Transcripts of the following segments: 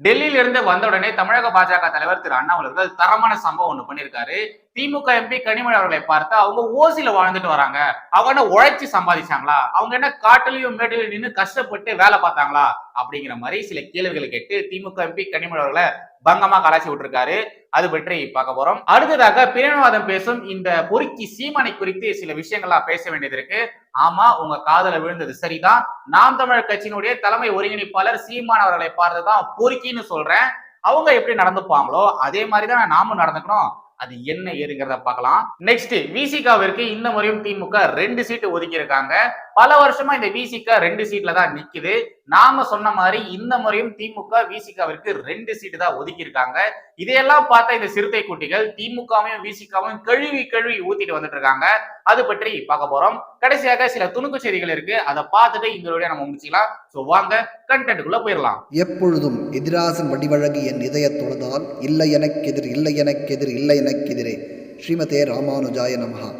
டெல்லியில இருந்து வந்த உடனே தமிழக பாஜக தலைவர் திரு அண்ணாமலை அவர்கள் தரமான சம்பவம் ஒண்ணு பண்ணிருக்காரு திமுக எம்பி கனிமொழி அவர்களை பார்த்து அவங்க ஓசில வாழ்ந்துட்டு வராங்க. அவங்க என்ன உழைச்சி சம்பாதிச்சாங்களா? அவங்க என்ன காட்டுலயும் மேட்டிலையும் நின்று கஷ்டப்பட்டு வேலை பார்த்தாங்களா? அப்படிங்கிற மாதிரி சில கேள்விகளை கேட்டு திமுக எம்பி கனிமொழி அவர்களை பங்கமா கலாச்சி விட்டுருக்காரு. அது பற்றி பார்க்க போறோம். அடுத்ததாக பிரிவினவாதம் பேசும் இந்த பொறுக்கி சீமானை குறித்து சில விஷயங்கள்லாம் பேச வேண்டியது இருக்கு. ஆமா உங்க காதல விழுந்தது சரிதான். நாம் தமிழர் கட்சியினுடைய தலைமை ஒருங்கிணைப்பாளர் சீமான் அவர்களை பார்த்துதான் பொறுக்கின்னு சொல்றேன். அவங்க எப்படி நடந்துப்பாங்களோ அதே மாதிரிதான் நாமும் நடந்துக்கணும். அது என்ன ஏதுங்கிறத பார்க்கலாம். நெக்ஸ்ட் விசிகாவிற்கு இந்த முறையும் திமுக ரெண்டு சீட்டு ஒதுக்கி இருக்காங்க பல வருஷமா இந்த விசிகா ரெண்டு சீட்ல தான் நிக்குது. நாம சொன்ன மாதிரி இந்த முறையும் திமுக விசிகாவிற்கு ரெண்டு சீட்டு தான் ஒதுக்கி இருக்காங்க இதையெல்லாம் பார்த்த இந்த சிறுத்தை குட்டிகள் திமுகவையும் விசிகாவையும் கழுவி கழுவி ஊத்திட்டு வந்துட்டு இருக்காங்க. அது பற்றி பார்க்க போறோம். கடைசியாக சில துணுக்கு செய்திகள் இருக்கு. அதை பார்த்துட்டு வீடியோ நம்ம முடிச்சுக்கலாம். ஸோ வாங்க கண்டென்ட்டுக்குள்ள போயிடலாம். எப்பொழுதும் எதிராசன் வடிவழகு என் இதய தொழுதால் இல்லை எனக்கெதிர் இல்லை எனக்கெதிர் இல்லை எனக்கெதிரே ஸ்ரீமதே ராமானுஜாய நமஹா.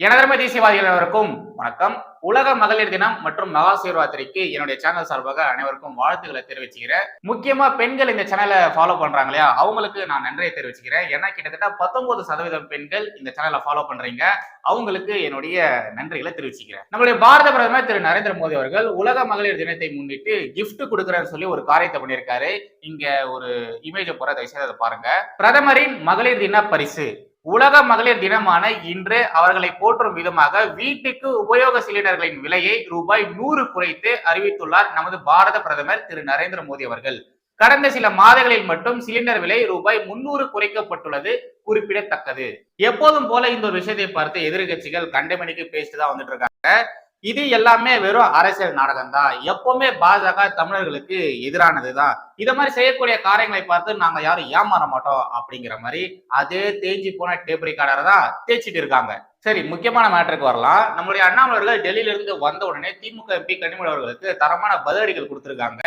எனதர்ம தேசியவாதிகள் அனைவருக்கும் வணக்கம். உலக மகளிர் தினம் மற்றும் மகா சிவராத்திரிக்கு என்னுடைய சேனல் சார்பாக அனைவருக்கும் வாழ்த்துக்களை தெரிவிச்சுக்கிறேன். முக்கியமா பெண்கள் இந்த சேனலை ஃபாலோ பண்றாங்க இல்லையா? அவங்களுக்கு நான் நன்றியை தெரிவிச்சுக்கிறேன். ஏன்னா கிட்டத்தட்ட பத்தொன்பது சதவீதம் பெண்கள் இந்த சேனலை ஃபாலோ பண்றீங்க. அவங்களுக்கு என்னுடைய நன்றிகளை தெரிவிச்சுக்கிறேன். நம்மளுடைய பாரத பிரதமர் திரு நரேந்திர மோடி அவர்கள் உலக மகளிர் தினத்தை முன்னிட்டு கிஃப்ட் கொடுக்குறேன்னு சொல்லி ஒரு காரியத்தை பண்ணியிருக்காரு. இங்க ஒரு இமேஜை போற தயவுசெய்து அதை பாருங்க. பிரதமரின் மகளிர் தின பரிசு. உலக மகளிர் தினமான இன்று அவர்களை போற்றும் விதமாக வீட்டுக்கு உபயோக சிலிண்டர்களின் விலையை ரூபாய் நூறு குறைத்து அறிவித்துள்ளார் நமது பாரத பிரதமர் திரு நரேந்திர மோடி அவர்கள். கடந்த சில மாதங்களில் மட்டும் சிலிண்டர் விலை ரூபாய் முன்னூறு குறைக்கப்பட்டுள்ளது குறிப்பிடத்தக்கது. எப்போதும் போல இந்த ஒரு விஷயத்தை பார்த்து எதிர்கட்சிகள் கண்டமணிக்கு பேசிட்டு தான் வந்துட்டு இருக்காங்க. இது எல்லாமே வெறும் அரசியல் நாடகம் தான் எப்பவுமே பாஜக தமிழர்களுக்கு எதிரானது தான் இத மாதிரி செய்யக்கூடிய காரியங்களை பார்த்து நாங்க யாரும் ஏமாற மாட்டோம் அப்படிங்கிற மாதிரி அதே தேஞ்சி போன டேப் ரெக்கார்டரை தான் தேய்ச்சிட்டு இருக்காங்க. சரி முக்கியமான மேட்டருக்கு வரலாம். நம்மளுடைய அண்ணாமலர்கள் டெல்லியில இருந்து வந்த உடனே திமுக எம்பி கனிமொழி அவர்களுக்கு தரமான பதிலடிகள் கொடுத்திருக்காங்க.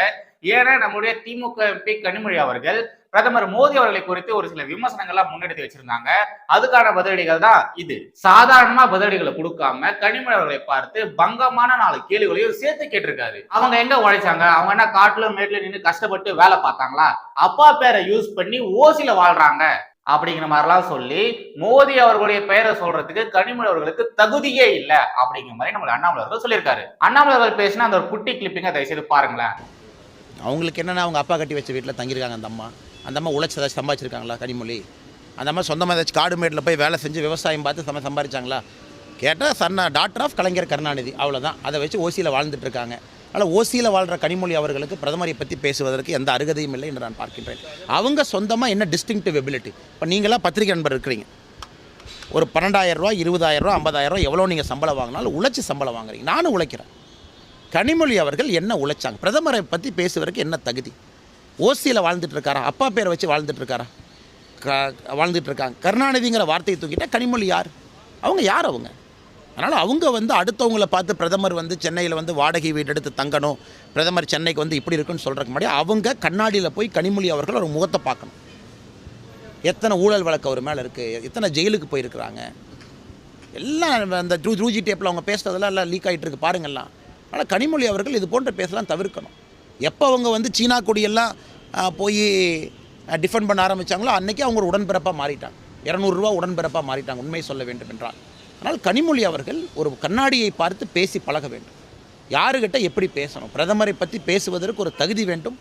ஏன்னா நம்முடைய திமுக எம்பி கனிமொழி அவர்கள் பிரதமர் மோடி அவர்களை குறித்து ஒரு சில விமர்சனங்கள்லாம் முன்னெடுத்து வச்சிருந்தாங்க. அதுக்கான பதிலடிகள் தான் இது. சாதாரணமா பதிலடிகளை கொடுக்காம கனிமொழி அவர்களை பார்த்து பங்கமான நாலு கேள்விகளையும் சேர்த்து கேட்டிருக்காரு. அவங்க எங்க உழைச்சாங்க? அவங்க என்ன காட்டுல மேட்ல நின்று கஷ்டப்பட்டு வேலை பார்த்தாங்களா? அப்பா பேரை யூஸ் பண்ணி ஓசில வாழ்றாங்க. அப்படிங்கிற மாதிரிலாம் சொல்லி மோடி அவர்களுடைய பெயரை சொல்றதுக்கு கனிமொழி அவர்களுக்கு தகுதியே இல்லை அப்படிங்கிற மாதிரி நம்ம அண்ணாமலை அவர்கள் சொல்லியிருக்காரு. அண்ணாமலை அவர்கள் பேசினா அந்த ஒரு குட்டி கிளிப்பிங்க தயவுசெய்து பாருங்களேன். அவங்களுக்கு என்னென்னா அவங்க அப்பா கட்டி வச்ச வீட்டில் தங்கியிருக்காங்க அந்த அம்மா. அந்த அம்மா உழைச்சி ஏதாச்சும் சம்பாதிச்சிருக்காங்களா கனிமொழி? அந்த அம்மா சொந்தமாக ஏதாச்சும் காடு மேட்டில் போய் வேலை செஞ்சு விவசாயம் பார்த்து சம சம்பாதிச்சாங்களா? கேட்டால் சன்ன டாக்டர் ஆஃப் கலைஞர் கருணாநிதி. அவ்வளோதான் அதை வச்சு ஓசியில் வாழ்ந்துட்டு இருக்காங்க. அதனால் ஓசியில் வாழ்கிற கனிமொழி அவர்களுக்கு பிரதமரை பற்றி பேசுவதற்கு எந்த அருகதையும் இல்லை என்று நான் பார்க்கின்றேன். அவங்க சொந்தமாக என்ன டிஸ்டிங்டிவ் எபிலிட்டி இப்போ நீங்களாம் பத்திரிகை நண்பர் இருக்கிறீங்க. ஒரு பன்னெண்டாயிரரூவா இருபதாயிரரூவா ஐம்பதாயிரரூவா ஐம்பதாயிரம் எவ்வளோ நீங்கள் சம்பளம் வாங்கினாலும் உழைச்சி சம்பளம் வாங்குறீங்க. நானும் உழைக்கிறேன். கனிமொழி அவர்கள் என்ன உழைச்சாங்க? பிரதமரை பற்றி பேசுவதற்கு என்ன தகுதி? ஓசியில் வாழ்ந்துட்டு இருக்காரா? அப்பா பேரை வச்சு வாழ்ந்துட்டு இருக்காரா? க வாழ்ந்துட்டு இருக்காங்க. கருணாநிதிங்கிற வார்த்தையை தூக்கிட்டா கனிமொழி யார்? அவங்க யார் அவங்க? அதனால் அவங்க வந்து அடுத்தவங்கள பார்த்து பிரதமர் வந்து சென்னையில் வந்து வாடகை வீடு எடுத்து தங்கணும் பிரதமர் சென்னைக்கு வந்து இப்படி இருக்குன்னு சொல்கிறக்கு முன்னாடி அவங்க கண்ணாடியில் போய் கனிமொழி அவர்கள் ஒரு முகத்தை பார்க்கணும். எத்தனை ஊழல் வழக்கு அவர் மேலே இருக்குது எத்தனை ஜெயிலுக்கு போயிருக்கிறாங்க? எல்லாம் அந்த ட்ரூ ஜூஜி டேப்பில் அவங்க பேசுகிறதெல்லாம் எல்லாம் லீக் ஆகிட்டு இருக்கு பாருங்கள்லாம் ஆனால் கனிமொழி அவர்கள் இது போன்ற பேசலாம் தவிர்க்கணும். எப்போ அவங்க வந்து சீனா கொடியெல்லாம் போய் டிஃபெண்ட் பண்ண ஆரம்பித்தாங்களோ அன்றைக்கி அவங்க ஒரு உடன்பிறப்பாக மாறிட்டாங்க. இரநூறுவா உடன்பிறப்பாக மாறிட்டாங்க உண்மை சொல்ல வேண்டும் என்றால். ஆனால் கனிமொழி அவர்கள் ஒரு கண்ணாடியை பார்த்து பேசி பழக வேண்டும். யாருக்கிட்ட எப்படி பேசணும்? பிரதமரை பற்றி பேசுவதற்கு ஒரு தகுதி வேண்டும்.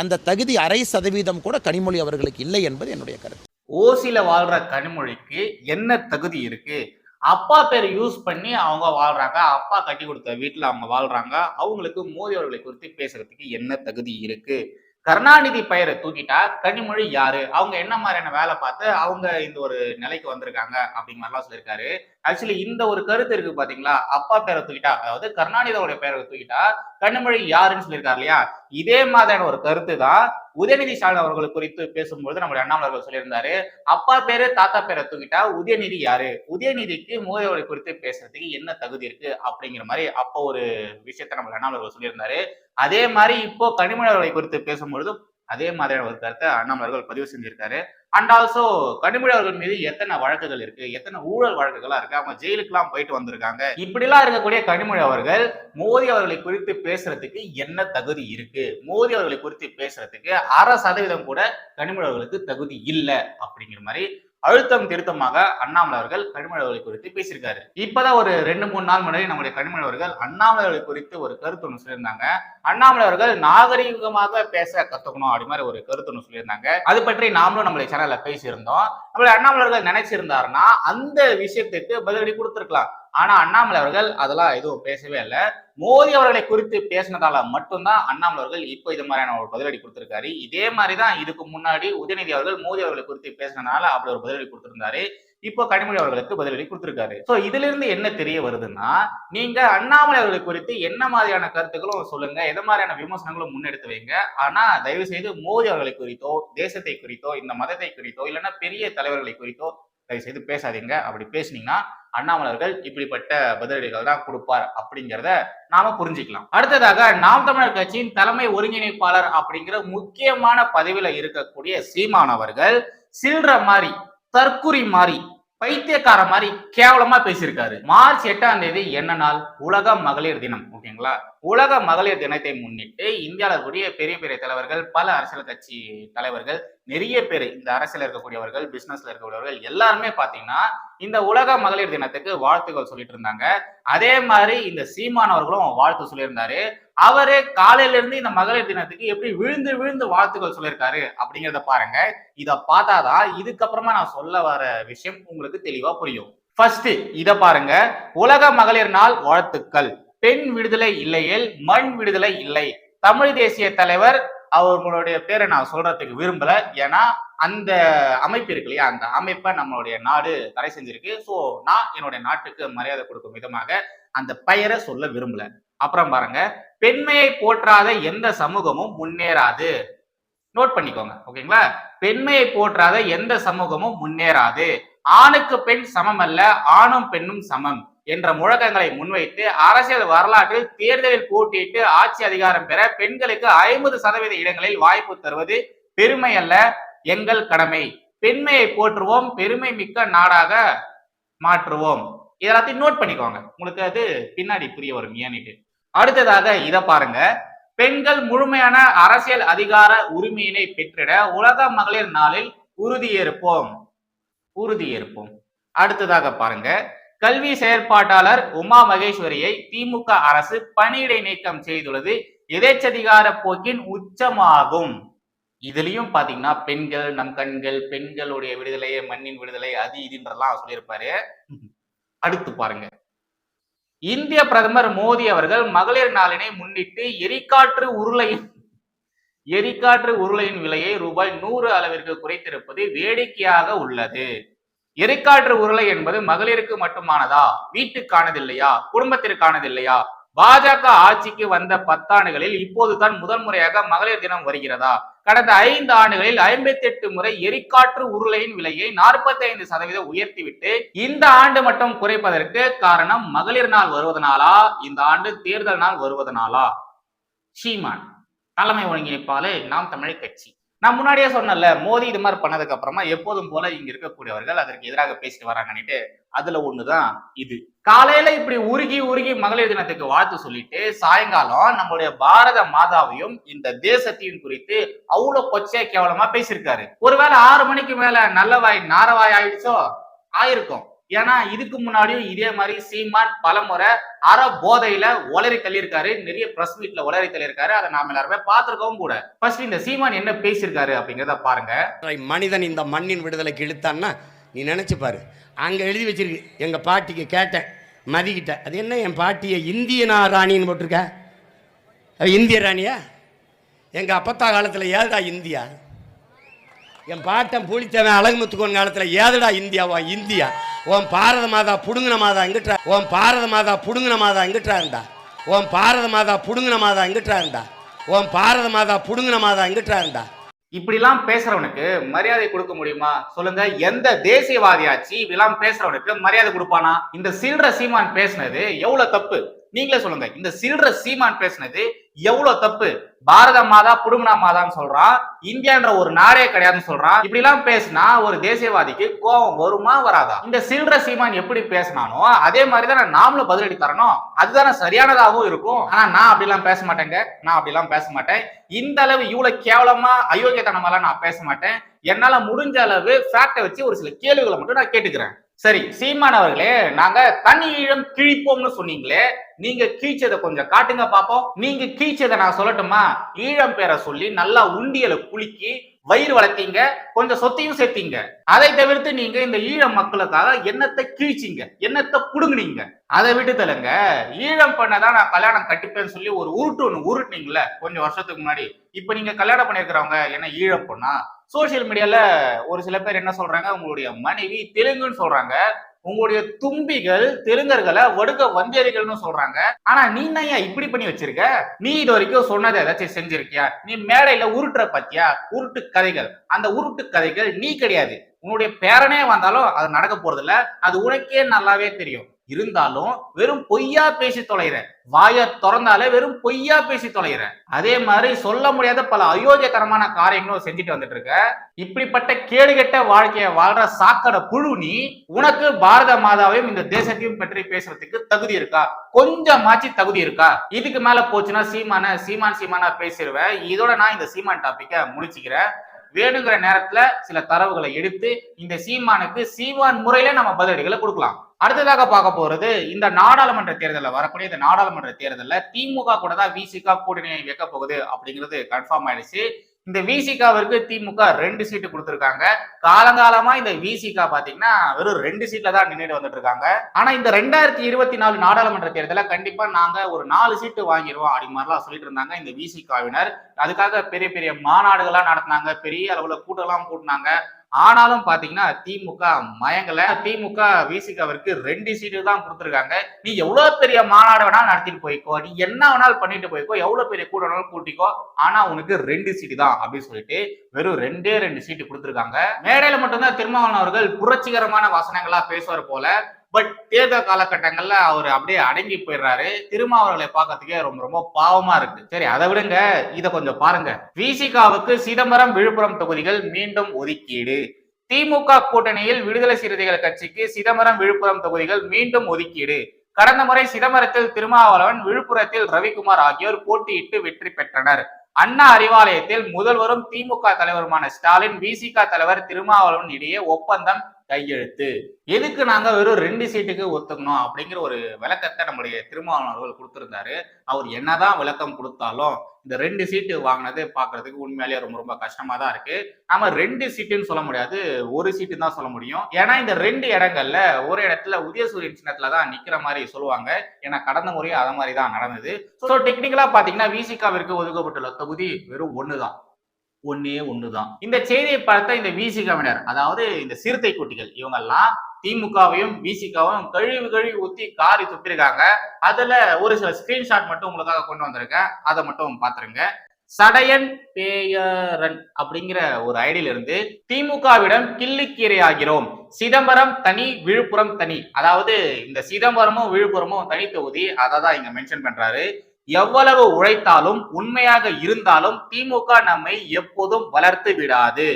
அந்த தகுதி அரை சதவீதம் கூட கனிமொழி அவர்களுக்கு இல்லை என்பது என்னுடைய கருத்து. ஓசியில் வாழ்ற கனிமொழிக்கு என்ன தகுதி இருக்கு? அப்பா பேர் யூஸ் பண்ணி அவங்க வாழ்றாங்க அப்பா கட்டி கொடுத்த வீட்டில் அவங்க வாழ்றாங்க அவங்களுக்கு மோடி அவர்களை குறித்து பேசுறதுக்கு என்ன தகுதி இருக்கு? கருணாநிதி பெயரை தூக்கிட்டா கனிமொழி யாரு? அவங்க என்ன மாதிரியான வேலை பார்த்து அவங்க இந்த ஒரு நிலைக்கு வந்திருக்காங்க அப்படிங்கிற மாதிரிலாம் சொல்லியிருக்காரு. ஆக்சுவலி இந்த ஒரு கருத்து இருக்கு பாத்தீங்களா? அப்பா பேரை தூக்கிட்டா அதாவது கருணாநிதியோட பேரை தூக்கிட்டா கனிமொழி யாருன்னு சொல்லியிருக்காரு இல்லையா? இதே மாதிரியான ஒரு கருத்து தான் உதயநிதி ஸ்டாலின் அவர்கள் குறித்து பேசும்பொழுது நம்முடைய அண்ணாமலர்கள் சொல்லியிருந்தாரு. அப்பா பேரு தாத்தா பேரை தூக்கிட்டா உதயநிதி யாரு? உதயநிதிக்கு மோடி குறித்து பேசுறதுக்கு என்ன தகுதி இருக்கு? அப்படிங்கிற மாதிரி அப்போ ஒரு விஷயத்த நம்ம அண்ணாமலர்கள் சொல்லியிருந்தாரு. அதே மாதிரி இப்போ கனிமொழி அவர்களை குறித்து பேசும்பொழுது அதே மாதிரியான ஒரு கருத்தை அண்ணாமலை அவர்கள் பதிவு செஞ்சிருக்காரு. அண்ட் ஆல்சோ கனிமொழி அவர்கள் மீது எத்தனை வழக்குகள் இருக்கு? எத்தனை ஊழல் வழக்குகளா இருக்கு? அவங்க ஜெயிலுக்குலாம் போயிட்டு வந்திருக்காங்க. இப்படிலாம் இருக்கக்கூடிய கனிமொழி அவர்கள் மோடி அவர்களை குறித்து பேசுறதுக்கு என்ன தகுதி இருக்கு? மோடி அவர்களை குறித்து பேசுறதுக்கு அரை சதவீதம் கூட கனிமொழி அவர்களுக்கு தகுதி இல்லை அப்படிங்கிற மாதிரி அழுத்தம் திருத்தமாக அண்ணாமலை அவர்கள் கனிமொழி குறித்து பேசியிருக்காரு. இப்பதான் ஒரு ரெண்டு மூணு நாள் முன்னாடி நம்முடைய கனிமொழி அவர்கள் அண்ணாமலை அவர்களை குறித்து ஒரு கருத்து ஒன்று சொல்லியிருந்தாங்க. அண்ணாமலை அவர்கள் நாகரீகமாக பேச கத்துக்கணும் அப்படி மாதிரி ஒரு கருத்து ஒன்று சொல்லியிருந்தாங்க. அது பற்றி நாமளும் நம்மளுடைய சேனல்ல பேசியிருந்தோம். நம்மளுடைய அண்ணாமலை அவர்கள் நினைச்சிருந்தாருன்னா அந்த விஷயத்துக்கு பதிலடி கொடுத்துருக்கலாம். ஆனா அண்ணாமலை அவர்கள் அதெல்லாம் எதுவும் பேசவே இல்லை. மோடி அவர்களை குறித்து பேசினதால மட்டும்தான் அண்ணாமலை அவர்கள் இப்போ இது மாதிரியான ஒரு பதிலடி கொடுத்திருக்காரு. இதே மாதிரி தான் இதுக்கு முன்னாடி உதயநிதி அவர்கள் மோடி அவர்களை குறித்து பேசினதால அப்படி ஒரு பதிலடி கொடுத்திருந்தாரு. இப்போ கனிமொழி அவர்களுக்கு பதிலடி கொடுத்திருக்காரு. சோ இதுல இருந்து என்ன தெரிய வருதுன்னா நீங்க அண்ணாமலை அவர்களை குறித்து என்ன மாதிரியான கருத்துக்களும் சொல்லுங்க எந்த மாதிரியான விமர்சனங்களும் முன்னெடுத்து வைங்க. ஆனா தயவு செய்து மோடி அவர்களை குறித்தோ தேசத்தை குறித்தோ இந்த மதத்தை குறித்தோ இல்லைன்னா பெரிய தலைவர்களை குறித்தோ தயவு செய்து பேசாதீங்க. அப்படி பேசுனீங்கன்னா அண்ணாமலர்கள் இப்படிப்பட்ட பதிலடிகள் தான் கொடுப்பார் அப்படிங்கிறத நாம புரிஞ்சுக்கலாம். அடுத்ததாக நாம் தமிழர் கட்சியின் தலைமை ஒருங்கிணைப்பாளர் அப்படிங்கிற முக்கியமான பதவியில இருக்கக்கூடிய சீமான் அவர்கள் சில்ற மாதிரி தற்குறி மாதிரி பைத்தியக்கார மாதிரி கேவலமா பேசியிருக்காரு. மார்ச் எட்டாம் தேதி என்ன நாள்? உலக மகளிர் தினம் ஓகேங்களா உலக மகளிர் தினத்தை முன்னிட்டு இந்தியாவில் இருக்கக்கூடிய பெரிய பெரிய தலைவர்கள் பல அரசியல் கட்சி தலைவர்கள் நிறைய பேர் இந்த அரசியல் இருக்கக்கூடியவர்கள் பிசினஸ்ல இருக்கக்கூடியவர்கள் எல்லாருமே பாத்தீங்கன்னா இந்த உலக மகளிர் தினத்துக்கு வாழ்த்துக்கள் சொல்லிட்டு இருந்தாங்க. அதே மாதிரி இந்த சீமான் அவர்களும் வாழ்த்து சொல்லியிருந்தாரு. அவரு காலையில இருந்து இந்த மகளிர் தினத்துக்கு எப்படி விழுந்து விழுந்து வாழ்த்துக்கள் சொல்லியிருக்காரு அப்படிங்கிறத பாருங்க. இதை பார்த்தாதான் இதுக்கப்புறமா நான் சொல்ல வர விஷயம் உங்களுக்கு தெளிவா புரியும். ஃபர்ஸ்ட் இதை பாருங்க. உலக மகளிர் நாள் வாழ்த்துக்கள். பெண் விடுதலை இல்லையில் மண் விடுதலை இல்லை. தமிழ் தேசிய தலைவர் அவர்களுடைய பேரை நான் சொல்றதுக்கு விரும்பல. ஏன்னா அந்த அமைப்பு இருக்கு இல்லையா? அந்த அமைப்பை நம்மளுடைய நாடு தடை செஞ்சிருக்கு. ஸோ நான் என்னுடைய நாட்டுக்கு மரியாதை கொடுக்கும் விதமாக அந்த பெயரை சொல்ல விரும்பல. அப்புறம் பாருங்க. பெண்மையை போற்றாத எந்த சமூகமும் முன்னேறாது. நோட் பண்ணிக்கோங்க ஓகேங்களா? பெண்மையை போற்றாத எந்த சமூகமும் முன்னேறாது. ஆணுக்கு பெண் சமம் அல்ல ஆணும் பெண்ணும் சமம். என்ற முழக்கங்களை முன்வைத்து அரசியல் வரலாற்றில் தேர்தலில் போட்டியிட்டு ஆட்சி அதிகாரம் பெற பெண்களுக்கு ஐம்பது சதவீத இடங்களில் வாய்ப்பு தருவது பெருமை அல்ல எங்கள் கடமை. பெண்மையை போற்றுவோம் பெருமை மிக்க நாடாக மாற்றுவோம். இதெல்லாத்தையும் நோட் பண்ணிக்கோங்க. உங்களுக்கு அது பின்னாடி புரிய வரும் ஏன்னுட்டு அடுத்ததாக இதை பாருங்க. பெண்கள் முழுமையான அரசியல் அதிகார உரிமையினை பெற்றிட உலக மகளிர் நாளில் உறுதியேற்போம். உறுதியேற்போம். அடுத்ததாக பாருங்க. கல்வி செயற்பாட்டாளர் உமா மகேஸ்வரியை திமுக அரசு பணியிடை நீக்கம் செய்துள்ளது. எதேச்சதிகார போக்கின் உச்சமாகும். இதுலயும் பாத்தீங்கன்னா பெண்கள் நம் கண்கள் பெண்களுடைய விடுதலை மண்ணின் விடுதலை அது இதுன்றதெல்லாம் சொல்லியிருப்பாரு. அடுத்து பாருங்க. இந்திய பிரதமர் மோடி அவர்கள் மகளிர் நாளினை முன்னிட்டு எரிகாற்று உருளையின் எரிகாற்று உருளையின் விலையை ரூபாய் நூறு அளவிற்கு குறைத்திருப்பது வேடிக்கையாக உள்ளது. எரிக்காற்று உருளை என்பது மகளிருக்கு மட்டுமானதா? வீட்டுக்கானதில்லையா? குடும்பத்திற்கானதில்லையா? பாஜக ஆட்சிக்கு வந்த பத்தாண்டுகளில் இப்போதுதான் முதல் முறையாக மகளிர் தினம் வருகிறதா? கடந்த ஐந்து ஆண்டுகளில் ஐம்பத்தி எட்டு முறை எரிக்காற்று உருளையின் விலையை நாற்பத்தி ஐந்து சதவீதம் உயர்த்திவிட்டு இந்த ஆண்டு மட்டும் குறைப்பதற்கு காரணம் மகளிர் நாள் வருவதனாலா? இந்த ஆண்டு தேர்தல் நாள் வருவதனாலா? சீமான் தலைமை ஒருங்கிணைப்பாளர் நாம் தமிழ் கட்சி. நான் முன்னாடியே சொன்னேன்ல மோடி இது மாதிரி பண்ணதுக்கு அப்புறமா எப்போதும் போல இங்க இருக்கக்கூடியவர்கள் அதற்கு எதிராக பேசிட்டு வராங்கன்னுட்டு அதுல ஒண்ணுதான் இது. காலையில இப்படி உருகி உருகி மகளிர் தினத்துக்கு வாழ்த்து சொல்லிட்டு சாயங்காலம் நம்மளுடைய பாரத மாதாவையும் இந்த தேசத்தையும் குறித்து அவ்வளவு கொச்சையா கேவலமா பேசியிருக்காரு. ஒருவேளை ஆறு மணிக்கு மேல நல்லவாய் நாரவாய் ஆயிடுச்சோ? ஆயிருக்கும். ஏன்னா இதுக்கு முன்னாடியும் இதே மாதிரி சீமான் பலமுறை அற போதையில உளறி தள்ளியிருக்காரு. நிறைய பிரஸ் மீட்ல உளறி தள்ளியிருக்காரு. அதை நாம எல்லாருமே பார்த்திருக்கவும் கூட. ஃபர்ஸ்ட் இந்த சீமான் என்ன பேசியிருக்காரு அப்படிங்கிறத பாருங்க. மனிதன் இந்த மண்ணின் விடுதலைக்கு இழுத்தான்னா நீ நினைச்சு பாரு. அங்கே எழுதி வச்சிருக்கு. எங்கள் பாட்டிக்கு கேட்டேன். மதிக்கிட்ட. அது என்ன? என் பாட்டியை இந்தியனா ராணின்னு போட்டிருக்க. இந்திய ராணியா? எங்கள் அப்பத்தா காலத்தில் ஏதா இந்தியா? என் பாட்டன் புளித்தவன் அழகுமுத்துக்கோன் காலத்தில் ஏதுடா இந்தியாவா இந்தியா? உன் பாரத மாதா புடுங்கின மாதா எங்கிட்டா உன் பாரத மாதா புடுங்கின மாதா எங்கிட்டா இருந்தா? உன் பாரத மாதா புடுங்கின மாதா எங்கிட்டா இருந்தா? உன் பாரத மாதா புடுங்கின மாதா எங்கிட்டா இருந்தா? இப்படிலாம் பேசுறவனுக்கு மரியாதை கொடுக்க முடியுமா? சொல்லுங்க. எந்த தேசியவாதியாச்சு இப்படிலாம் பேசுறவனுக்கு மரியாதை கொடுப்பானா? இந்த சில்ற சீமான் பேசுனது எவ்வளவு தப்பு? நீங்களே சொல்லுங்க. இந்த சில்ற சீமான் பேசுனது எவ்வளவு தப்பு? பாரத மாதா புடுமனா மாதான்னு சொல்றான். இந்தியான்ற ஒரு நாடே கிடையாதுன்னு சொல்றான். இப்படி எல்லாம் பேசினா ஒரு தேசியவாதிக்கு கோபம் வருமா வராதா? இந்த சில்ற சீமான் எப்படி பேசினானோ அதே மாதிரிதான் நாமளும் பதிலடி தரணும். அதுதானே சரியானதாகவும் இருக்கும். ஆனா நான் அப்படிலாம் பேச மாட்டேங்க. நான் அப்படிலாம் பேச மாட்டேன். இந்த அளவு இவ்வளவு கேவலமா அயோக்கியத்தனமாலாம் நான் பேச மாட்டேன். என்னால முடிஞ்ச அளவு ஃபேக்டை வச்சு ஒரு சில கேள்விகளை மட்டும் நான் கேட்டுக்கிறேன். சரி சீமான் அவர்களே நாங்க தனி ஈழம் கிழிப்போம்னு சொன்னீங்களே நீங்க கீழ்ச்சதை கொஞ்சம் காட்டுங்க பாப்போம். நீங்க கீழ்ச்சதை நான் சொல்லட்டுமா? ஈழம் பேரை சொல்லி நல்லா உண்டியலை குலுக்கி வயிறு வளர்த்தீங்க கொஞ்சம் சொத்தையும் சேர்த்தீங்க. அதை தவிர்த்து நீங்க இந்த ஈழ மக்களுக்காக என்னத்தை கீழ்ச்சிங்க என்னத்தை புடுங்குனீங்க? அதை விட்டு தள்ளுங்க ஈழம் பண்ணதான் நான் கல்யாணம் கட்டிப்பேன்னு சொல்லி ஒரு உருட்டு ஒண்ணு உருட்டுனீங்கல்ல கொஞ்சம் வருஷத்துக்கு முன்னாடி. இப்ப நீங்க கல்யாணம் பண்ணிருக்கிறவங்க என்ன ஈழம் பொண்ணா? சோசியல் மீடியால ஒரு சில பேர் என்ன சொல்றாங்க? உங்களுடைய மனைவி தெலுங்குன்னு சொல்றாங்க. உங்களுடைய தும்பிகள் தெலுங்கர்களை வடுக்க வந்தியர்கள்னு சொல்றாங்க. ஆனா நீ ஏன் இப்படி பண்ணி வச்சிருக்க? நீ இது வரைக்கும் சொன்னதை ஏதாச்சும் செஞ்சிருக்கியா? நீ மேடையில உருட்டுற பத்தியா? உருட்டு கதைகள். அந்த உருட்டு கதைகள் நீ கிடையாது. உன்னுடைய பேரனே வந்தாலும் அது நடக்க போறது இல்ல அது உனக்கே நல்லாவே தெரியும். இருந்தாலும் வெறும் பொய்யா பேசி தொலைகிற வாய திறந்தாலே வெறும் பொய்யா பேசி தொலைகிற அதே மாதிரி சொல்ல முடியாத பல அயோக்கியகரமான காரியங்களும் செஞ்சுட்டு வந்துட்டு இருக்க இப்படிப்பட்ட கேடுகெட்ட வாழ்க்கையை வாழ்ற சாக்கடை புழு நீ உனக்கு பாரத மாதாவையும் இந்த தேசத்தையும் பற்றி பேசுறதுக்கு தகுதி இருக்கா? கொஞ்சமாச்சு தகுதி இருக்கா? இதுக்கு மேல போச்சுன்னா சீமான சீமான் சீமானா பேசிடுவேன் இதோட நான் இந்த சீமான் டாபிக்க முடிச்சுக்கிறேன். வேணுங்கிற நேரத்துல சில தரவுகளை எடுத்து இந்த சீமானுக்கு சீமான் முறையில நம்ம பதிலடிகளை கொடுக்கலாம். அடுத்ததாக பார்க்க போறது இந்த நாடாளுமன்ற தேர்தலில் வரக்கூடிய இந்த நாடாளுமன்ற தேர்தலில் திமுக கூட தான் விசிகா கூட்டணி வைக்க போகுது அப்படிங்கிறது கன்ஃபார்ம் ஆயிடுச்சு. இந்த விசிகாவிற்கு திமுக ரெண்டு சீட்டு கொடுத்துருக்காங்க. காலங்காலமா இந்த விசிகா பாத்தீங்கன்னா வெறும் ரெண்டு சீட்ல தான் நின்றுட்டு வந்துட்டு இருக்காங்க ஆனா இந்த ரெண்டாயிரத்தி இருபத்தி நாலு நாடாளுமன்ற தேர்தலில் கண்டிப்பா நாங்க ஒரு நாலு சீட்டு வாங்கிடுவோம் அப்படி மாதிரிலாம் சொல்லிட்டு இருந்தாங்க இந்த விசிகாவினர் அதுக்காக பெரிய பெரிய மாநாடுகள்லாம் நடத்தினாங்க. பெரிய அளவுல கூட்டம்லாம் கூட்டினாங்க. ஆனாலும் பாத்தீங்கன்னா திமுக மயங்கல. திமுக விசிகாவிற்கு ரெண்டு சீட்டு தான் கொடுத்துருக்காங்க. நீ எவ்வளவு பெரிய மாநாடு வேணாலும் நடத்திட்டு போய்க்கோ. நீ என்ன வேணாலும் பண்ணிட்டு போய்க்கோ. எவ்வளவு பெரிய கூட வேணாலும் கூட்டிக்கோ. ஆனா உனக்கு ரெண்டு சீட்டு தான் அப்படின்னு சொல்லிட்டு வெறும் ரெண்டே ரெண்டு சீட்டு கொடுத்துருக்காங்க. மேடையில மட்டும்தான் திருமாவளவன் அவர்கள் புரட்சிகரமான வசனங்களா பேசுவார் போல. பட் தேர்தல் காலகட்டங்கள்ல அவர் அப்படியே அடங்கி போயிடுறாரு. திருமாவளவர்களை பார்க்கறதுக்கே ரொம்ப ரொம்ப பாவமா இருக்கு. சரி அதை விடுங்க. இதை கொஞ்சம் பாருங்க. விசிகாவுக்கு சிதம்பரம் விழுப்புரம் தொகுதிகள் மீண்டும் ஒதுக்கீடு. திமுக கூட்டணியில் விடுதலை சிறுத்தைகள் கட்சிக்கு சிதம்பரம் விழுப்புரம் தொகுதிகள் மீண்டும் ஒதுக்கீடு. கடந்த முறை சிதம்பரத்தில் திருமாவளவன் விழுப்புரத்தில் ரவிக்குமார் ஆகியோர் போட்டியிட்டு வெற்றி பெற்றனர். அண்ணா அறிவாலயத்தில் முதல்வரும் திமுக தலைவருமான ஸ்டாலின் விசிக தலைவர் திருமாவளவன் இடையே ஒப்பந்தம் கையெழுத்து. எதுக்கு நாங்க வெறும் ரெண்டு சீட்டுக்கு ஒத்துக்கணும் அப்படிங்கிற ஒரு விளக்கத்தை நம்முடைய திருமாவளவர்கள் கொடுத்திருந்தாரு. அவர் என்னதான் விளக்கம் கொடுத்தாலும் இந்த ரெண்டு சீட்டு வாங்கினது பாக்குறதுக்கு உண்மையிலேயே ரொம்ப ரொம்ப கஷ்டமா தான் இருக்கு. நாம ரெண்டு சீட்டுன்னு சொல்ல முடியாது. ஒரு சீட்டு தான் சொல்ல முடியும். ஏன்னா இந்த ரெண்டு இடங்கள்ல ஒரு இடத்துல உதயசூரியன் சின்னத்துல தான் நிக்கிற மாதிரி சொல்லுவாங்க. ஏன்னா கடந்த முறையும் அத மாதிரி தான் நடந்தது ஸோ டெக்னிக்கலா பாத்தீங்கன்னா விசிகாவிற்கு ஒதுக்கப்பட்டுள்ள தொகுதி வெறும் ஒண்ணுதான். ஒன்னே ஒண்ணுதான். இந்த செய்தியை பார்த்த இந்த விசிகாவினர் அதாவது இந்த சிறுத்தை குட்டிகள் இவங்கெல்லாம் திமுகவையும் விசிகாவையும் கழிவு கழிவு ஊத்தி காரி துப்பிருக்காங்க. அதுல ஒரு சில ஸ்கிரீன்ஷாட் மட்டும் உங்களுக்காக கொண்டு வந்திருக்கேன். அதை மட்டும் பாத்துருங்க சடையன் பேயரன் அப்படிங்கிற ஒரு ஐடியில இருந்து திமுகவிடம் கிள்ளிக்கீரை ஆகிறோம் சிதம்பரம் தனி விழுப்புரம் தனி. அதாவது இந்த சிதம்பரமும் விழுப்புரமும் தனி தொகுதி. அதை தான் இங்க மென்ஷன் பண்றாரு. எவ்வளவு உழைத்தாலும் உண்மையாக இருந்தாலும் திமுக நம்மை எப்போதும் வளர்த்து விடாது.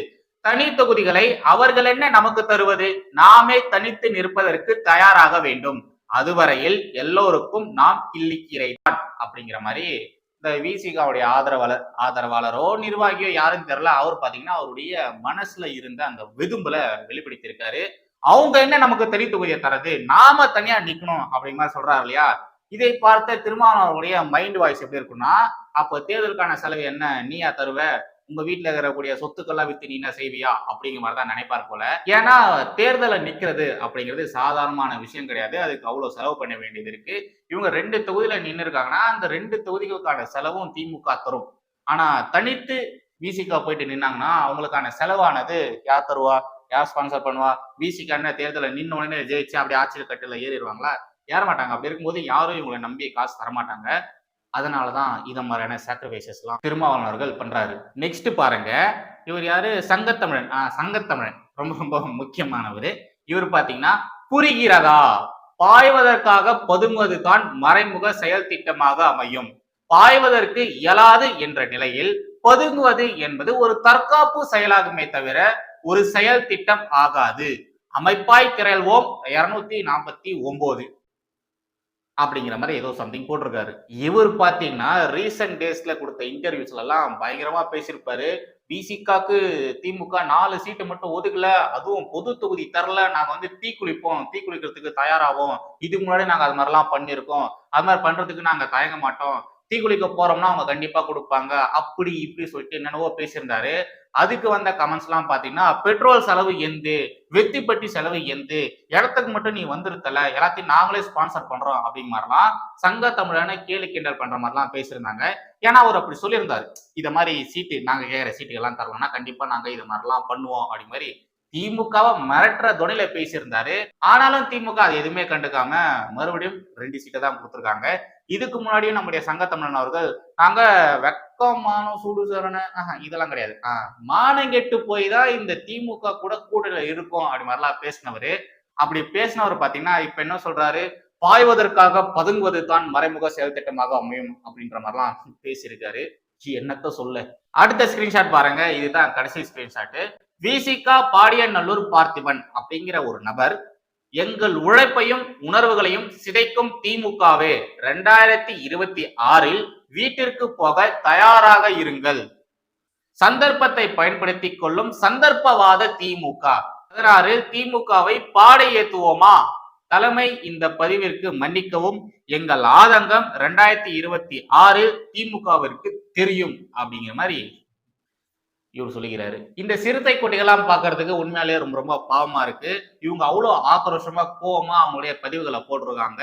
தனி தொகுதிகளை அவர்கள் என்ன நமக்கு தருவது? நாமே தனித்து நிற்பதற்கு தயாராக வேண்டும். அதுவரையில் எல்லோருக்கும் நாம் கிள்ளிக்கீரை தான் அப்படிங்கிற மாதிரி இந்த விசிகாவுடைய ஆதரவாளர் ஆதரவாளரோ நிர்வாகியோ யாருன்னு தெரியல. அவர் பாத்தீங்கன்னா அவருடைய மனசுல இருந்த அந்த விதும்புல வெளிப்படுத்தியிருக்காரு. அவங்க என்ன நமக்கு தனி தொகுதியை தரது? நாம தனியா நிக்கணும் அப்படிங்கிற மாதிரி சொல்றாரு இல்லையா? இதை பார்த்த திருமாவளவருடைய மைண்ட் வாய்ஸ் எப்படி இருக்குன்னா அப்ப தேர்தலுக்கான செலவு என்ன? நீயா தருவ? உங்க வீட்டுல இருக்கக்கூடிய சொத்துக்கள்லாம் வித்து நீ என்ன செய்வியா? அப்படிங்கிற மாதிரி தான் நினைப்பார் போல. ஏன்னா தேர்தலை நிக்கிறது அப்படிங்கிறது சாதாரணமான விஷயம் கிடையாது. அதுக்கு அவ்வளவு செலவு பண்ண வேண்டியது இருக்கு. இவங்க ரெண்டு தொகுதியில நின்று இருக்காங்கன்னா அந்த ரெண்டு தொகுதிகளுக்கான செலவும் திமுக தரும். ஆனா தனித்து விசிகா போயிட்டு நின்னாங்கன்னா அவங்களுக்கான செலவானது யார் தருவா? யார் ஸ்பான்சர் பண்ணுவா? விசிகா என்ன தேர்தலை நின்ன உடனே ஜெயிச்சு அப்படி ஆட்சியில் கட்டில ஏறிடுவாங்களா? ஏற மாட்டாங்க அப்படி இருக்கும்போது யாரும் இவங்களை நம்பி காசு தரமாட்டாங்க. அதனால அதனாலதான் இதை மாதிரியான சாக்ரிஃபைசஸ்லாம் திருமாவளவர்கள் பண்றாரு. நெக்ஸ்ட் பாருங்க. இவர் யாரு? சங்கத்தமிழன். ஆஹ் சங்கத்தமிழன். ரொம்ப ரொம்ப முக்கியமானவர். இவர் பாத்தீங்கன்னா புரிகிறதா? பாய்வதற்காக பதுங்குவது தான் மறைமுக செயல் திட்டமாக அமையும். பாய்வதற்கு இயலாது என்ற நிலையில் பதுங்குவது என்பது ஒரு தற்காப்பு செயலாகுமே தவிர ஒரு செயல் திட்டம் ஆகாது. அமைப்பாய் திரள்வோம். இருநூத்தி நாற்பத்தி ஒன்பது அப்படிங்கிற மாதிரி ஏதோ சம்திங் போட்டிருக்காரு. இவர் பார்த்தீங்கன்னா ரீசெண்ட் டேஸ்ல கொடுத்த இன்டர்வியூஸ்ல எல்லாம் பயங்கரமா பேசியிருப்பாரு. பிசிகாக்கு திமுக நாலு சீட்டு மட்டும் ஒதுக்கல. அதுவும் பொது தொகுதி தரல. நாங்க வந்து தீ குளிப்போம். தீ குளிக்கிறதுக்கு தயாராகும் இதுக்கு முன்னாடி நாங்க அது மாதிரிலாம் பண்ணியிருக்கோம். அது மாதிரி பண்றதுக்கு நாங்க தயங்க மாட்டோம். தீக்குளிக்க குளிக்க போறோம்னா அவங்க கண்டிப்பா கொடுப்பாங்க. அப்படி இப்படி சொல்லிட்டு என்னென்னவோ பேசியிருந்தாரு. அதுக்கு வந்த கமெண்ட்ஸ் எல்லாம் பாத்தீங்கன்னா பெட்ரோல் செலவு எந்து? வெத்திப்பட்டி செலவு எந்து? இடத்துக்கு மட்டும் நீ வந்திருக்கல. எல்லாத்தையும் நாங்களே ஸ்பான்சர் பண்றோம். அப்படிங்க மாதிரிலாம் சங்க தமிழனை கேலி கிண்டல் பண்ற மாதிரிலாம் பேசியிருந்தாங்க. ஏன்னா அவர் அப்படி சொல்லியிருந்தாரு. இது மாதிரி சீட்டு நாங்க ஏற சீட்டுகள்லாம் தரலன்னா கண்டிப்பா நாங்க இது மாதிரிலாம் பண்ணுவோம். அப்படி மாதிரி திமுகவை மிரட்டுற துணையில பேசியிருந்தாரு. ஆனாலும் திமுக அது எதுவுமே கண்டுக்காம மறுபடியும் ரெண்டு சீட்டை தான் கொடுத்துருக்காங்க. இதுக்கு முன்னாடியும் நம்முடைய சங்க தமிழன் அவர்கள் நாங்க வெக்கமான சூடு சரண இதெல்லாம் கிடையாது. ஆஹ் மானங்கெட்டு போய் தான் இந்த திமுக கூட கூட்டணியில இருக்கும் அப்படி மாதிரிலாம் பேசினவரு. அப்படி பேசினவர் பாத்தீங்கன்னா இப்ப என்ன சொல்றாரு? பாய்வதற்காக பதுங்குவது தான் மறைமுக செயல் திட்டமாக அமையும் அப்படின்ற மாதிரிலாம் பேசியிருக்காரு. என்னத்த சொல்ல? அடுத்த ஸ்கிரீன்ஷாட் பாருங்க. இதுதான் கடைசி ஸ்கிரீன்ஷாட்டு விசிகா பாடியநல்லூர் பார்த்திபன் அப்படிங்கிற ஒரு நபர் எங்கள் உழைப்பையும் உணர்வுகளையும் சிதைக்கும் திமுகவே. ரெண்டாயிரத்தி இருபத்தி ஆறில் வீட்டிற்கு போக தயாராக இருங்கள். சந்தர்ப்பத்தை பயன்படுத்தி கொள்ளும் சந்தர்ப்பவாத திமுக. பதினாறில் திமுகவை பாடை ஏத்துவோமா? தலைமை இந்த பதிவிற்கு மன்னிக்கவும் எங்கள் ஆதங்கம் ரெண்டாயிரத்தி இருபத்தி ஆறு திமுகவிற்கு தெரியும் அப்படிங்கிற மாதிரி இவர் சொல்லுகிறாரு இந்த சிறுத்தை குட்டிகள்லாம் பார்க்கறதுக்கு உண்மையாலே ரொம்ப ரொம்ப பாவமா இருக்கு. இவங்க அவ்வளோ ஆக்ரோஷமா கோவமா அவங்களுடைய பதிவுகளை போட்டிருக்காங்க.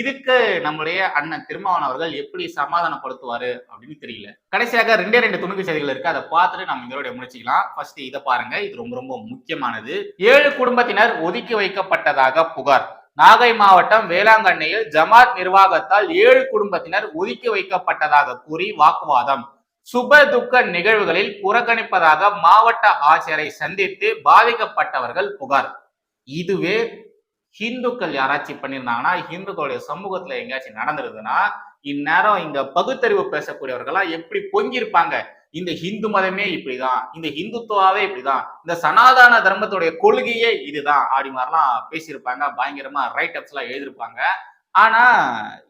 இதுக்கு நம்முடைய அண்ணன் திருமாவன் அவர்கள் எப்படி சமாதானப்படுத்துவாரு அப்படின்னு தெரியல. கடைசியாக ரெண்டே ரெண்டு துணுக்கு செய்திகள் இருக்கு. அதை பார்த்துட்டு நம்ம இதோட முடிச்சுக்கலாம். ஃபர்ஸ்ட் இதை பாருங்க. இது ரொம்ப ரொம்ப முக்கியமானது. ஏழு குடும்பத்தினர் ஒதுக்கி வைக்கப்பட்டதாக புகார். நாகை மாவட்டம் வேளாங்கண்ணியில் ஜமாத் நிர்வாகத்தால் ஏழு குடும்பத்தினர் ஒதுக்கி வைக்கப்பட்டதாக கூறி வாக்குவாதம். சுப துக்க நிகழ்வுகளில் புறக்கணிப்பதாக மாவட்ட ஆட்சியரை சந்தித்து பாதிக்கப்பட்டவர்கள் புகார். இதுவே ஹிந்துக்கள் யாராச்சும் பண்ணியிருந்தாங்கன்னா ஹிந்துக்களுடைய சமூகத்துல எங்கேயாச்சும் நடந்திருக்குன்னா இந்நேரம் இங்க பகுத்தறிவு பேசக்கூடியவர்களா எப்படி பொங்கியிருப்பாங்க? இந்த ஹிந்து மதமே இப்படிதான் இந்த ஹிந்துத்துவாவே இப்படிதான் இந்த சனாதன தர்மத்துடைய கொள்கையே இதுதான் அப்படி மாதிரிலாம் பேசியிருப்பாங்க பயங்கரமா ரைட் அப்ஸ் எல்லாம் எழுதியிருப்பாங்க. ஆனா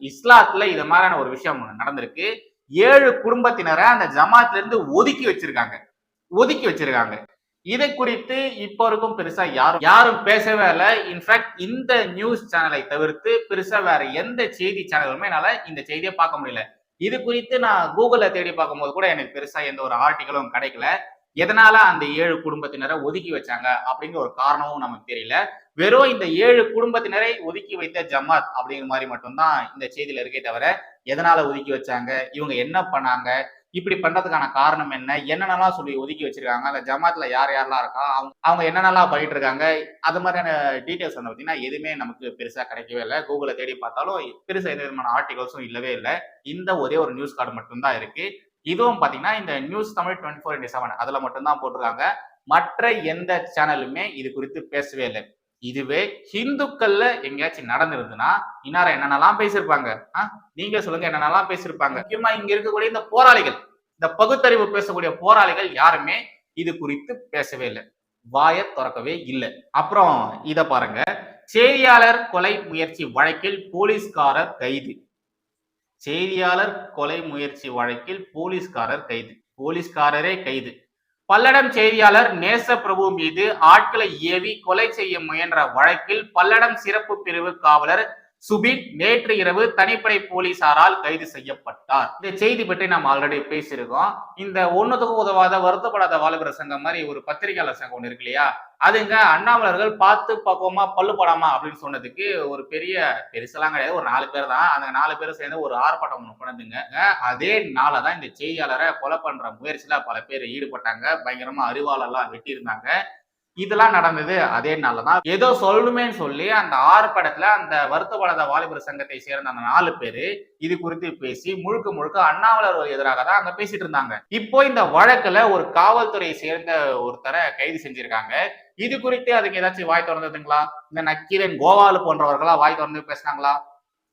இஸ்லாத்துல இது மாதிரியான ஒரு விஷயம் நடந்திருக்கு. ஏழு குடும்பத்தினரை அந்த ஜமாத்ல இருந்து ஒதுக்கி வச்சிருக்காங்க. ஒதுக்கி வச்சிருக்காங்க. இதை குறித்து இப்போ வரைக்கும் பெருசா யாரும் யாரும் பேசவே இல்லை. இன்ஃபேக்ட் இந்த நியூஸ் சேனலை தவிர்த்து பெருசா வேற எந்த செய்தி சேனலுமே என்னால இந்த செய்தியை பார்க்க முடியல. இது குறித்து நான் கூகுளில் தேடி பார்க்கும்போது கூட எனக்கு பெருசா எந்த ஒரு ஆர்டிகளும் கிடைக்கல. எதனால அந்த ஏழு குடும்பத்தினரை ஒதுக்கி வச்சாங்க அப்படிங்கிற ஒரு காரணமும் நமக்கு தெரியல. வெறும் இந்த ஏழு குடும்பத்தினரை ஒதுக்கி வைத்த ஜமாத் அப்படிங்கிற மாதிரி மட்டும்தான் இந்த செய்தியில இருக்கே தவிர எதனால ஒதுக்கி வச்சாங்க இவங்க என்ன பண்ணாங்க இப்படி பண்றதுக்கான காரணம் என்ன என்னென்னலாம் சொல்லி ஒதுக்கி வச்சிருக்காங்க அந்த ஜமாத்ல யார் யாரெல்லாம் இருக்கா அவங்க அவங்க என்னென்னலாம் பண்ணிட்டு இருக்காங்க அது மாதிரியான டீட்டெயில்ஸ் வந்து பார்த்தீங்கன்னா எதுவுமே நமக்கு பெருசா கிடைக்கவே இல்லை. கூகுளை தேடி பார்த்தாலும் பெருசா எந்த விதமான ஆர்டிகல்ஸும் இல்லவே இல்லை. இந்த ஒரே ஒரு நியூஸ் கார்டு மட்டும்தான் இருக்கு. இதுவும் பாத்தீங்கன்னா இந்த news Tamil twenty four into seven அதுல மட்டும்தான் போட்டிருக்காங்க. மற்ற எந்த சேனலுமே இது குறித்து பேசவே இல்லை. இதுவே ஹிந்துக்கள்ல எங்கேயாச்சும் நடந்திருந்துன்னா இன்னார என்னென்னலாம் பேசியிருப்பாங்க? ஆ? நீங்க சொல்லுங்க என்னென்னலாம் பேசியிருப்பாங்க? முக்கியமா இங்க இருக்கக்கூடிய இந்த போராளிகள் இந்த பகுத்தறிவு பேசக்கூடிய போராளிகள் யாருமே இது குறித்து பேசவே இல்லை. வாயை திறக்கவே இல்லை. அப்புறம் இத பாருங்க. செய்தியாளர் கொலை முயற்சி வழக்கில் போலீஸ்காரர் கைது. செய்தியாளர் கொலை முயற்சி வழக்கில் போலீஸ்காரர் கைது. போலீஸ்காரரே கைது. பல்லடம் செய்தியாளர் நேசப்பிரபு மீது ஆட்களை ஏவி கொலை செய்ய முயன்ற வழக்கில் பல்லடம் சிறப்பு பிரிவு காவலர் சுபின் நேற்று இரவு தனிப்படை போலீசாரால் கைது செய்யப்பட்டார். இந்த செய்தி பற்றி நாம் ஆல்ரெடி பேசியிருக்கோம். இந்த ஒண்ணுத்துக்கும் உதவாத வருத்தப்படாத வாலிபர் சங்கம் மாதிரி ஒரு பத்திரிகையாளர் சங்கம் ஒன்று இருக்கு இல்லையா? அதுங்க அண்ணாமலர்கள் பார்த்து பக்குவமா பல்லு போடாமா அப்படின்னு சொன்னதுக்கு ஒரு பெரிய பெருசெல்லாம் கிடையாது. ஒரு நாலு பேர் தான். அந்த நாலு பேரும் சேர்ந்து ஒரு ஆர்ப்பாட்டம் ஒன்று பண்ணதுங்க அதே நாள தான் இந்த செய்தியாளரை கொலை பண்ற முயற்சியில பல பேர் ஈடுபட்டாங்க. பயங்கரமா அறிவாளெல்லாம் வெட்டியிருந்தாங்க. இதெல்லாம் நடந்தது அதே நாள்லதான். ஏதோ சொல்லணுமேன்னு சொல்லி அந்த ஆர்ப்பாட்டத்துல அந்த வருத்தப்படாத வாலிபர் சங்கத்தை சேர்ந்த அந்த நாலு பேரு இது குறித்து பேசி முழுக்க முழுக்க அண்ணாமலர் எதிராக தான் அங்க பேசிட்டு இருந்தாங்க. இப்போ இந்த வழக்குல ஒரு காவல்துறையை சேர்ந்த ஒருத்தரை கைது செஞ்சிருக்காங்க. இது குறித்து அதுக்கு ஏதாச்சும் வாய் திறந்ததுங்களா இந்த நக்கீரன் கோவாலு போன்றவர்களா வாய் திறந்து பேசினாங்களா?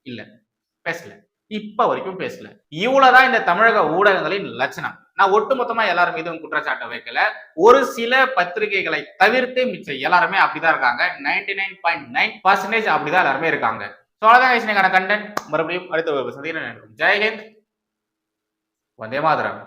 இல்ல. பேசல. இப்ப வரைக்கும் பேசல. இவ்வளவுதான் இந்த தமிழக ஊடகங்களின் லட்சணம். நான் ஒட்டுமொத்தமா எல்லாரும் மீதும் குற்றச்சாட்டை வைக்கல. ஒரு சில பத்திரிகைகளை தவிர்த்து மிச்சம் எல்லாருமே அப்படிதான் இருக்காங்க. Ninety nine point nine percentage அப்படிதான் எல்லாருமே இருக்காங்க. ஸோ அவ்வளோதான் கண்டென்ட் மறுபடியும் அடுத்த ஒரு சந்திக்கிறேன். ஜெய்ஹிந்த் வந்தே மாதரம்.